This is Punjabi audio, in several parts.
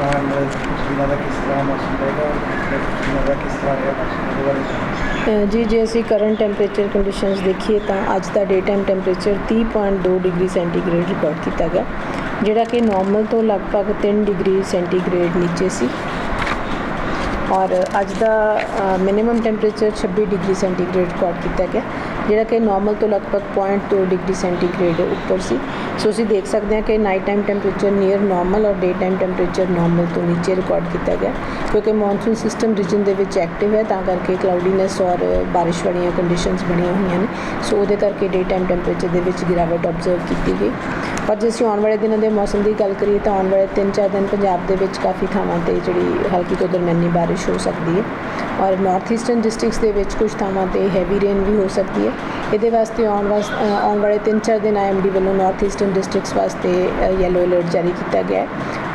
ਨਾਲ ਕੁਝ ਦਾ ਕਿਸ ਤਰ੍ਹਾਂ ਮੌਸਮ ਰਹੇਗਾ ਔਰ ਦਾ ਕਿਸ ਤਰ੍ਹਾਂ ਰਹੇਗਾ ਮੌਸਮ ਉਹਦੇ ਬਾਰੇ ਜੀ, ਜੇ, ਅਸੀਂ ਕਰੰਟ ਟੈਂਪਰੇਚਰ ਕੰਡੀਸ਼ਨਸ ਦੇਖੀਏ ਤਾਂ ਅੱਜ ਦਾ day time temperature 30.2 degree centigrade record ਕੀਤਾ ਗਿਆ, ਜਿਹੜਾ ਕਿ ਨਾਰਮਲ ਤੋਂ ਲਗਭਗ 3 ਡਿਗਰੀ ਸੈਂਟੀਗ੍ਰੇਡ ਨੀਚੇ ਸੀ। ਔਰ ਅੱਜ ਦਾ minimum temperature 26 degree centigrade record ਕੀਤਾ ਗਿਆ, ਜਿਹੜਾ ਕਿ ਨਾਰਮਲ ਤੋਂ ਲਗਭਗ 0.2 ਡਿਗਰੀ ਸੈਂਟੀਗ੍ਰੇਡ ਉੱਪਰ ਸੀ। ਸੋ ਅਸੀਂ ਦੇਖ ਸਕਦੇ ਹਾਂ ਕਿ night time temperature near normal ਔਰ ਡੇ ਟਾਈਮ ਟੈਂਪਰੇਚਰ ਨਾਰਮਲ ਤੋਂ ਨੀਚੇ ਰਿਕਾਰਡ ਕੀਤਾ ਗਿਆ, ਕਿਉਂਕਿ ਮੌਨਸੂਨ ਸਿਸਟਮ ਰੀਜਨ ਦੇ ਵਿੱਚ ਐਕਟਿਵ ਹੈ, ਤਾਂ ਕਰਕੇ ਕਲਾਉਡੀਨੈਸ ਔਰ ਬਾਰਿਸ਼ ਵਾਲੀਆਂ ਕੰਡੀਸ਼ਨਸ ਬਣੀਆਂ ਹੋਈਆਂ ਨੇ। ਸੋ ਉਹਦੇ ਕਰਕੇ ਡੇ ਟਾਈਮ ਟੈਂਪਰੇਚਰ ਦੇ ਵਿੱਚ ਗਿਰਾਵਟ ਆਬਜ਼ਰਵ ਕੀਤੀ ਗਈ। ਪਰ ਜੇ ਅਸੀਂ ਆਉਣ ਵਾਲੇ ਦਿਨਾਂ ਦੇ ਮੌਸਮ ਦੀ ਗੱਲ ਕਰੀਏ ਤਾਂ ਆਉਣ ਵਾਲੇ 3-4 ਦਿਨ ਪੰਜਾਬ ਦੇ ਵਿੱਚ ਕਾਫੀ ਥਾਵਾਂ ਤੇ ਜਿਹੜੀ ਹਲਕੀ ਤੋਂ ਦਰਮਿਆਨੀ ਬਾਰਿਸ਼ ਹੋ ਸਕਦੀ ਹੈ ਔਰ ਨਾਰਥ ਈਸਟਰਨ ਡਿਸਟ੍ਰਿਕਟਸ ਦੇ ਵਿੱਚ ਕੁਝ ਥਾਵਾਂ ਤੇ ਹੈਵੀ ਰੇਨ ਵੀ ਹੋ ਸਕਦੀ ਹੈ। ਇਹਦੇ ਵਾਸਤੇ ਆਉਣ ਵਾਸ ਆਉਣ ਵਾਲੇ 3-4 ਦਿਨ ਆਈਐਮਡੀ ਵੱਲੋਂ ਨਾਰਥ ਈਸਟਰਨ ਡਿਸਟ੍ਰਿਕਟਸ ਵਾਸਤੇ ਯੈਲੋ ਅਲਰਟ ਜਾਰੀ ਕੀਤਾ ਗਿਆ ਹੈ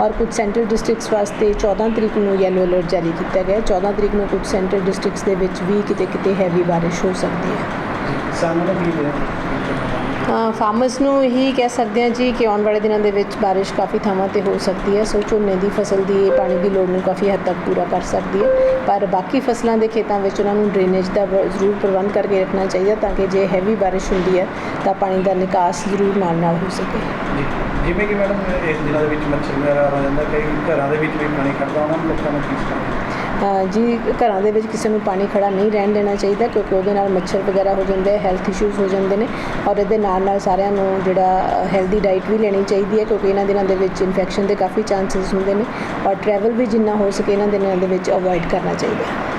ਔਰ ਕੁਝ ਸੈਂਟਰਲ ਡਿਸਟ੍ਰਿਕਟਸ ਵਾਸਤੇ 14 ਤਰੀਕ ਨੂੰ ਯੈਲੋ ਅਲਰਟ ਜਾਰੀ ਕੀਤਾ ਗਿਆ ਹੈ। 14 ਤਰੀਕ ਨੂੰ ਕੁਝ ਸੈਂਟਰਲ ਡਿਸਟ੍ਰਿਕਟਸ ਦੇ ਵਿੱਚ ਵੀ ਕਿਤੇ ਕਿਤੇ ਹੈਵੀ ਬਾਰਿਸ਼ ਹੋ ਸਕਦੀ ਹੈ। ਕਿਸਾਨਾਂ ਨੂੰ ਫਾਰਮਰਸ ਨੂੰ ਇਹੀ ਕਹਿ ਸਕਦੇ ਹਾਂ ਜੀ ਕਿ ਆਉਣ ਵਾਲੇ ਦਿਨਾਂ ਦੇ ਵਿੱਚ ਬਾਰਿਸ਼ ਕਾਫੀ ਥਾਵਾਂ ਤੇ ਹੋ ਸਕਦੀ ਹੈ। ਸੋ ਝੋਨੇ ਦੀ ਫਸਲ ਦੀ ਪਾਣੀ ਦੀ ਲੋੜ ਨੂੰ ਕਾਫੀ ਹੱਦ ਤੱਕ ਪੂਰਾ ਕਰ ਸਕਦੀ ਹੈ। ਪਰ ਬਾਕੀ ਫਸਲਾਂ ਦੇ ਖੇਤਾਂ ਵਿੱਚ ਉਹਨਾਂ ਨੂੰ ਡਰੇਨੇਜ ਦਾ ਜ਼ਰੂਰ ਪ੍ਰਬੰਧ ਕਰਕੇ ਰੱਖਣਾ ਚਾਹੀਦਾ ਤਾਂ ਕਿ ਜੇ ਹੈਵੀ ਬਾਰਿਸ਼ ਹੁੰਦੀ ਹੈ ਤਾਂ ਪਾਣੀ ਦਾ ਨਿਕਾਸ ਜ਼ਰੂਰ ਨਾਲ ਨਾਲ ਹੋ ਸਕੇ। ਜਿਵੇਂ ਕਿ ਮੈਡਮ, ਇਸ ਦਿਨਾਂ ਦੇ ਵਿੱਚ ਮੱਛਰ ਵਗੈਰਾ ਹੋ ਜਾਂਦਾ, ਕਈ ਘਰਾਂ ਦੇ ਵਿੱਚ ਵੀ ਪਾਣੀ ਖੜਦਾ ਉਹਨਾਂ ਨੂੰ ਲੋਕਾਂ ਨੂੰ ਕੀ ਸਿਖਾਉਂਦੇ ਜੀ, ਘਰਾਂ ਦੇ ਵਿੱਚ ਕਿਸੇ ਨੂੰ ਪਾਣੀ ਖੜਾ ਨਹੀਂ ਰਹਿਣ ਦੇਣਾ ਚਾਹੀਦਾ ਕਿਉਂਕਿ ਉਹਦੇ ਨਾਲ ਮੱਛਰ ਵਗੈਰਾ ਹੋ ਜਾਂਦੇ ਹੈਲਥ ਇਸ਼ੂਜ਼ ਹੋ ਜਾਂਦੇ ਨੇ ਔਰ ਇਹਦੇ ਨਾਲ ਨਾਲ ਸਾਰਿਆਂ ਨੂੰ ਜਿਹੜਾ ਹੈਲਦੀ ਡਾਈਟ ਵੀ ਲੈਣੀ ਚਾਹੀਦੀ ਹੈ ਕਿਉਂਕਿ ਇਹਨਾਂ ਦਿਨਾਂ ਦੇ ਵਿੱਚ ਇਨਫੈਕਸ਼ਨ ਦੇ ਕਾਫੀ ਚਾਂਸਸ ਹੁੰਦੇ ਨੇ ਔਰ ਟਰੈਵਲ ਵੀ ਜਿੰਨਾ ਹੋ ਸਕੇ ਇਹਨਾਂ ਦਿਨਾਂ ਦੇ ਵਿੱਚ ਅਵੋਇਡ ਕਰਨਾ ਚਾਹੀਦਾ ਹੈ।